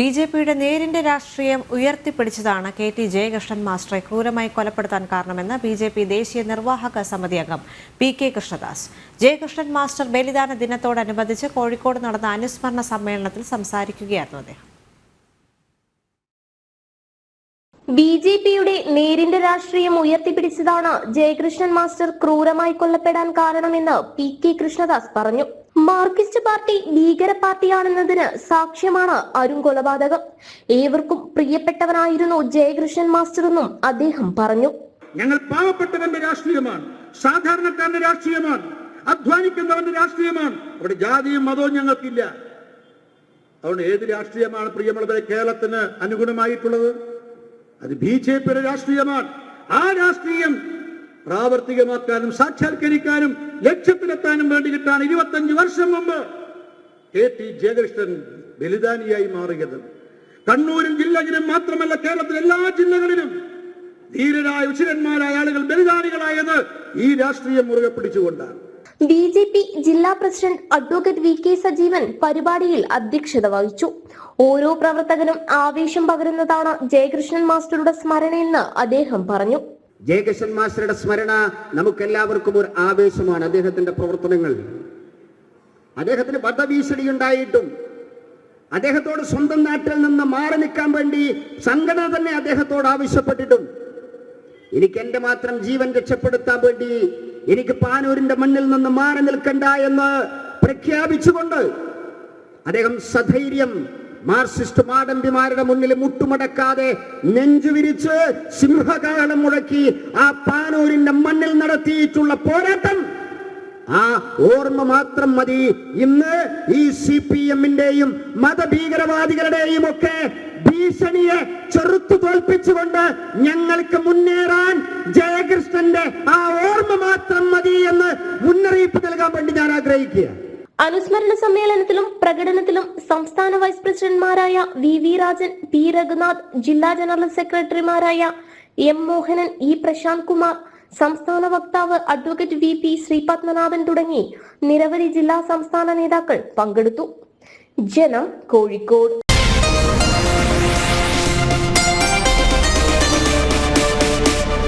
B J പിയുടെ നേരിന്റെ രാഷ്ട്രീയം ഉയർത്തിപ്പിടിച്ചതാണ് കെ ടി ജയകൃഷ്ണൻ മാസ്റ്ററെ ക്രൂരമായി കൊലപ്പെടുത്താൻ കാരണമെന്ന് ബി ജെ പി ദേശീയ നിർവാഹക സമിതി അംഗം P K Krishnadas. Jayakrishnan master ബലിദാന ദിനത്തോടനുബന്ധിച്ച് കോഴിക്കോട് നടന്ന അനുസ്മരണ സമ്മേളനത്തിൽ സംസാരിക്കുകയായിരുന്നു അദ്ദേഹം. ബി ജെ പിയുടെ നേരിന്റെ രാഷ്ട്രീയം ഉയർത്തിപ്പിടിച്ചതാണ് ജയകൃഷ്ണൻ മാസ്റ്റർ ക്രൂരമായി കൊല്ലപ്പെടാൻ കാരണമെന്ന് പി കെ കൃഷ്ണദാസ് പറഞ്ഞു. മാർക്സിസ്റ്റ് പാർട്ടി ഭീകര പാർട്ടിയാണെന്നതിന് സാക്ഷ്യമാണ് അരുൺ കൊലപാതകം. ഏവർക്കും പ്രിയപ്പെട്ടവനായിരുന്നു ജയകൃഷ്ണൻ മാസ്റ്റർ എന്നും അദ്ദേഹം പറഞ്ഞു. ഞങ്ങൾ പാവപ്പെട്ടവന്റെ രാഷ്ട്രീയമാണ് സാധാരണക്കാരന്റെ രാഷ്ട്രീയമാണ് അധ്വാനിക്കുന്നവന്റെ രാഷ്ട്രീയമാണ്. അവിടെ ജാതിയും മതവും ഞങ്ങൾക്കില്ല. അതുകൊണ്ട് ഏത് രാഷ്ട്രീയമാണ് പ്രിയമുള്ളവരെ കേരളത്തിന് അനുഗുണമായിട്ടുള്ളത്? അത് ബി ജെ പിയുടെ രാഷ്ട്രീയമാണ്. ആ രാഷ്ട്രീയം പ്രാവർത്തികമാക്കാനും സാക്ഷാത്കരിക്കാനും ലക്ഷ്യത്തിലെത്താനും വേണ്ടിയിട്ടാണ് ഇരുപത്തഞ്ച് വർഷം മുമ്പ് കെ ടി ജയകൃഷ്ണൻ ബലിദാനിയായി മാറിയത്. കണ്ണൂരും ജില്ലയിലും മാത്രമല്ല കേരളത്തിലെ എല്ലാ ജില്ലകളിലും ധീരരായ ഉശിരന്മാരായ ആളുകൾ ബലിദാനികളായത് ഈ രാഷ്ട്രീയം മുറുകെ പിടിച്ചുകൊണ്ടാണ്. ബി ജെ പി ജില്ലാ president advocate V K Sajeevan പരിപാടിയിൽ അധ്യക്ഷത വഹിച്ചു. ഓരോ പ്രവർത്തകനും ആവേശം പകരുന്നതാണ് ജയകൃഷ്ണൻ മാസ്റ്ററുടെ സ്മരണയെന്ന് അദ്ദേഹം പറഞ്ഞു. ജയകൃഷ്ണൻ മാസ്റ്ററുടെ സ്മരണ നമുക്കെല്ലാവർക്കും ഒരു ആവേശമാണ് അദ്ദേഹത്തിന്റെ പ്രവർത്തനങ്ങൾ. അദ്ദേഹത്തിന് വധഭീഷണി ഉണ്ടായിട്ടും അദ്ദേഹത്തോട് സ്വന്തം നാട്ടിൽ നിന്ന് മാറി നിൽക്കാൻ വേണ്ടി സംഘടന തന്നെ അദ്ദേഹത്തോട് ആവശ്യപ്പെട്ടിട്ടും. എനിക്ക് എന്റെ മാത്രം ജീവൻ രക്ഷപ്പെടുത്താൻ വേണ്ടി എനിക്ക് പാനൂരിന്റെ മണ്ണിൽ നിന്ന് മാറി നിൽക്കണ്ട എന്ന് പ്രഖ്യാപിച്ചുകൊണ്ട് അദ്ദേഹം സധൈര്യം മാർസിസ്റ്റ് മാടമ്പിമാരുടെ മുന്നിൽ മുട്ടുമടക്കാതെ നെഞ്ചുവിരിച്ച് സിംഹകാലം മുഴക്കി ആ പാനൂരിന്റെ മണ്ണിൽ നടത്തിയിട്ടുള്ള പോരാട്ടം. ആ ഓർമ്മ മാത്രം മതി. ഇന്ന് ഈ സി പി എമ്മിന്റെയും മതഭീകരവാദികളുടെയും ഒക്കെ ഭീഷണിയെ ചെറുത്തു തോൽപ്പിച്ചുകൊണ്ട് ഞങ്ങൾക്ക് മുന്നേറാൻ ജയകൃഷ്ണന്റെ ആ ഓർമ്മ മാത്രം മതി എന്ന് മുന്നറിയിപ്പ് നൽകാൻ വേണ്ടി ഞാൻ ആഗ്രഹിക്കുക അനുസ്മരണ സമ്മേളനത്തിലും പ്രകടനത്തിലും സംസ്ഥാന vice പ്രസിഡന്റ്മാരായ V V Rajan P Raghunath ജില്ലാ ജനറൽ സെക്രട്ടറിമാരായ എം മോഹനൻ ഇ പ്രശാന്ത് കുമാർ സംസ്ഥാന വക്താവ് അഡ്വക്കേറ്റ് വി പി ശ്രീപത്മനാഭൻ തുടങ്ങി നിരവധി ജില്ലാ സംസ്ഥാന നേതാക്കൾ പങ്കെടുത്തു. ജനം കോഴിക്കോട്